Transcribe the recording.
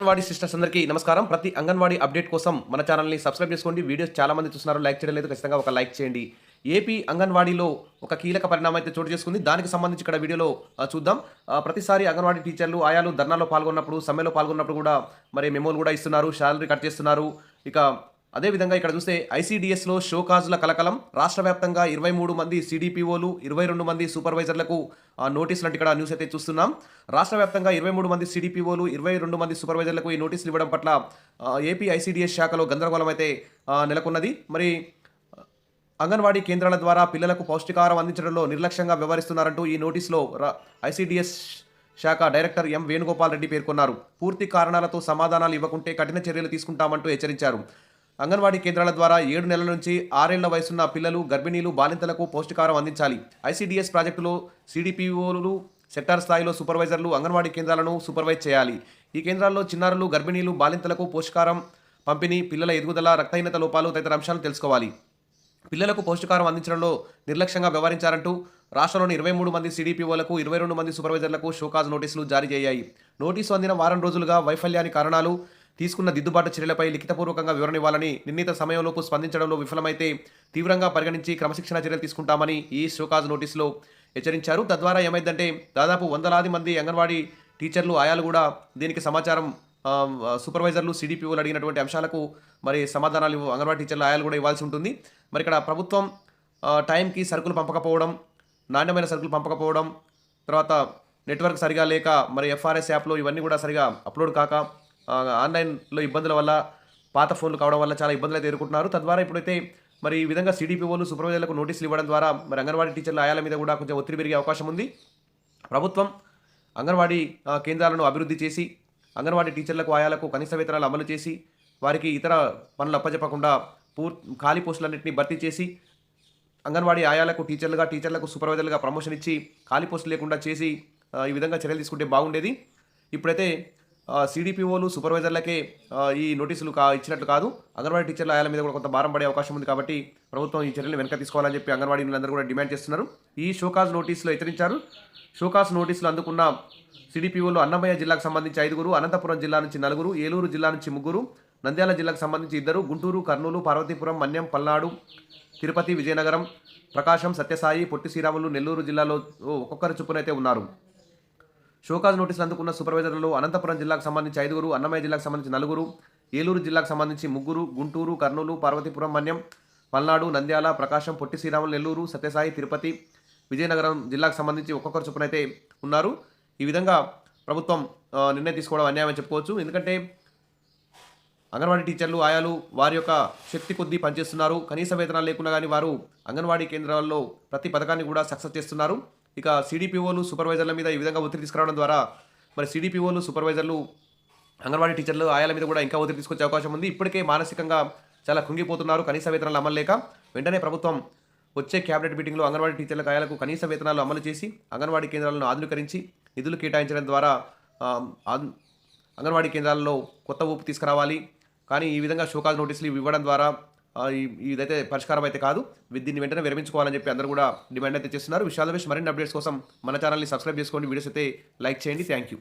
Anganwadi sisters అందరికీ నమస్కారం. ప్రతి అంగన్వాడీ అప్డేట్ కోసం మన ఛానల్ని సబ్స్క్రైబ్ చేసుకోండి. వీడియోస్ చాలా మంది చూస్తున్నారు. లైక్ చేయడం లేదు. ఖచ్చితంగా ఒక లైక్ చేయండి. ఏపీ అంగన్వాడీలో ఒక కీలక పరిణామం అయితే చోటు చేసుకుంది. దానికి సంబంధించి ఇక్కడ వీడియోలో చూద్దాం. ప్రతిసారి అంగన్వాడీ టీచర్లు ఆయాలు ధర్నాలో పాల్గొన్నప్పుడు సమ్మెలో పాల్గొన్నప్పుడు కూడా మరి మెమోలు కూడా ఇస్తున్నారు. శాలరీ కట్ చేస్తున్నారు. ఇక అదేవిధంగా ఇక్కడ చూస్తే ఐసీడీఎస్లో షోకాజుల కలకలం. రాష్ట్ర వ్యాప్తంగా ఇరవై మూడు మంది సిడిపిఓలు ఇరవై రెండు మంది సూపర్వైజర్లకు నోటీసులు అంటే ఇక్కడ న్యూస్ అయితే చూస్తున్నాం. రాష్ట్ర వ్యాప్తంగా ఇరవై మూడు మంది సిడిపిఓలు ఇరవై రెండు మంది సూపర్వైజర్లకు ఈ నోటీసులు ఇవ్వడం పట్ల ఏపీ ఐసీడీఎస్ శాఖలో గందరగోళం అయితే నెలకొన్నది. మరి అంగన్వాడీ కేంద్రాల ద్వారా పిల్లలకు పౌష్టికాహారం అందించడంలో నిర్లక్ష్యంగా వ్యవహరిస్తున్నారంటూ ఈ నోటీసులో రా- ఐసీడీఎస్ శాఖ డైరెక్టర్ ఎం వేణుగోపాల్ రెడ్డి పేర్కొన్నారు. పూర్తి కారణాలతో సమాధానాలు ఇవ్వకుంటే కఠిన చర్యలు తీసుకుంటామంటూ హెచ్చరించారు. అంగన్వాడీ కేంద్రాల ద్వారా ఏడు నెలల నుంచి ఆరేళ్ళ వయసున్న పిల్లలు గర్భిణీలు బాలింతలకు పౌష్టికారం అందించాలి. ఐసీడీఎస్ ప్రాజెక్టులో సిడిపిఓలు సెక్టార్ స్థాయిలో సూపర్వైజర్లు అంగన్వాడీ కేంద్రాలను సూపర్వైజ్ చేయాలి. ఈ కేంద్రాల్లో చిన్నారులు గర్భిణీలు బాలింతలకు పోషకారం పంపిణీ పిల్లల ఎదుగుదల రక్తహీనత లోపాలు తదితర అంశాలను తెలుసుకోవాలి. పిల్లలకు పౌష్టికారం అందించడంలో నిర్లక్ష్యంగా వ్యవహరించారంటూ రాష్ట్రంలోని ఇరవై మూడు మంది సిడిపిఓలకు ఇరవై రెండు మంది సూపర్వైజర్లకు షోకాజ్ నోటీసులు జారీ అయ్యాయి నోటీసు అందిన వారం రోజులుగా వైఫల్యానికి కారణాలు తీసుకున్న దిద్దుబాటు చర్యలపై లిఖితపూర్వకంగా వివరణ ఇవ్వాలని నిర్ణీత సమయంలోపు స్పందించడంలో విఫలమైతే తీవ్రంగా పరిగణించి క్రమశిక్షణ చర్యలు తీసుకుంటామని ఈ షోకాజ్ నోటీసులో హెచ్చరించారు. తద్వారా ఏమైందంటే దాదాపు వందలాది మంది అంగన్వాడీ టీచర్లు ఆయాలు కూడా దీనికి సమాచారం సూపర్వైజర్లు సిడిపిఓలు అడిగినటువంటి అంశాలకు మరి సమాధానాలు అంగన్వాడీ టీచర్లు ఆయాలు కూడా ఇవ్వాల్సి ఉంటుంది. మరి ఇక్కడ ప్రభుత్వం టైంకి సరుకులు పంపకపోవడం నాణ్యమైన సరుకులు పంపకపోవడం తర్వాత నెట్వర్క్ సరిగా లేక మరి ఎఫ్ఆర్ఎస్ యాప్లో ఇవన్నీ కూడా సరిగా అప్లోడ్ కాక ఆన్లైన్లో ఇబ్బందుల వల్ల పాత ఫోన్లు కావడం వల్ల చాలా ఇబ్బందులు అయితే ఎదుర్కొంటున్నారు. తద్వారా ఇప్పుడైతే మరి ఈ విధంగా సిడిపిఓలు సూపర్వైజర్లకు నోటీసులు ఇవ్వడం ద్వారా మరి అంగన్వాడీ టీచర్ల ఆయాల మీద కూడా కొంచెం ఒత్తిడి పెరిగే అవకాశం ఉంది. ప్రభుత్వం అంగన్వాడీ కేంద్రాలను అభివృద్ధి చేసి అంగన్వాడీ టీచర్లకు ఆయాలకు కనీస వేతనాలు అమలు చేసి వారికి ఇతర పనులు అప్పచెప్పకుండా పూర్ ఖాళీ పోస్టులన్నింటినీ భర్తీ చేసి అంగన్వాడీ ఆయాలకు టీచర్లుగా టీచర్లకు సూపర్వైజర్లుగా ప్రమోషన్ ఇచ్చి ఖాళీ పోస్టులు లేకుండా చేసి ఈ విధంగా చర్యలు తీసుకుంటే బాగుండేది. ఇప్పుడైతే సిడిపిఓలు సూపర్వైజర్లకే ఈ నోటీసులు కా ఇచ్చినట్లు కాదు. అంగన్వాడీ టీచర్ల ఆయాల మీద కూడా కొంత భారం పడే అవకాశం ఉంది కాబట్టి ప్రభుత్వం ఈ చర్యలు వెనక తీసుకోవాలని చెప్పి అంగన్వాడీ అందరూ కూడా డిమాండ్ చేస్తున్నారు. ఈ షోకాజ్ నోటీసులు హెచ్చరించారు. షోకాజ్ నోటీసులు అందుకున్న సిడిపిఓలు అన్నమయ్య జిల్లాకు సంబంధించి ఐదుగురు అనంతపురం జిల్లా నుంచి నలుగురు ఏలూరు జిల్లా నుంచి ముగ్గురు నంద్యాల జిల్లాకు సంబంధించి ఇద్దరు గుంటూరు కర్నూలు పార్వతీపురం మన్యం పల్నాడు తిరుపతి విజయనగరం ప్రకాశం సత్యసాయి పొట్టి శ్రీరాములు నెల్లూరు జిల్లాలో ఒక్కొక్కరు చొప్పునైతే ఉన్నారు. షోకాజ్ నోటీసులు అందుకున్న సూపర్వైజర్లలో అనంతపురం జిల్లాకు సంబంధించి ఐదుగురు అన్నమయ్య జిల్లాకు సంబంధించి నలుగురు ఏలూరు జిల్లాకు సంబంధించి ముగ్గురు గుంటూరు కర్నూలు పార్వతీపురం మన్యం పల్నాడు నంద్యాల ప్రకాశం పొట్టి శ్రీరాములు నెల్లూరు సత్యసాయి తిరుపతి విజయనగరం జిల్లాకు సంబంధించి ఒక్కొక్కరు చొప్పునైతే ఉన్నారు. ఈ విధంగా ప్రభుత్వం నిర్ణయం తీసుకోవడం అన్యాయమని చెప్పుకోవచ్చు. ఎందుకంటే అంగన్వాడీ టీచర్లు ఆయాలు వారి యొక్క శక్తి కొద్దీ పనిచేస్తున్నారు. కనీస వేతనాలు లేకున్నా కానీ వారు అంగన్వాడీ కేంద్రాల్లో ప్రతి పథకాన్ని కూడా సక్సెస్ చేస్తున్నారు. ఇక సిడిపిఓలు సూపర్వైజర్ల మీద ఈ విధంగా ఒత్తిడి తీసుకురావడం ద్వారా మరి సిడిపిఓలు సూపర్వైజర్లు అంగన్వాడీ టీచర్లు ఆయాల మీద కూడా ఇంకా ఒత్తిడి తీసుకొచ్చే అవకాశం ఉంది. ఇప్పటికే మానసికంగా చాలా కుంగిపోతున్నారు కనీస వేతనాలు అమలు లేక. వెంటనే ప్రభుత్వం వచ్చే క్యాబినెట్ మీటింగ్లో అంగన్వాడీ టీచర్లకు ఆయాలకు కనీస వేతనాలు అమలు చేసి అంగన్వాడీ కేంద్రాలను ఆధునీకరించి నిధులు కేటాయించడం ద్వారా అంగన్వాడీ కేంద్రాల్లో కొత్త ఊపు తీసుకురావాలి. కానీ ఈ విధంగా షోకాజ్ నోటీసులు ఇవ్వడం ద్వారా ఇదైతే పరిష్కారం అయితే కాదు. దీన్ని వెంటనే విరమించుకోవాలని చెప్పి అందరూ కూడా డిమాండ్ అయితే చేస్తున్నారు. విశాల విషయం మరిన్ని అప్డేట్స్ కోసం మన ఛానల్ని సబ్స్క్రైబ్ చేసుకోండి. వీడియోస్ అయితే లైక్ చేయండి. Thank you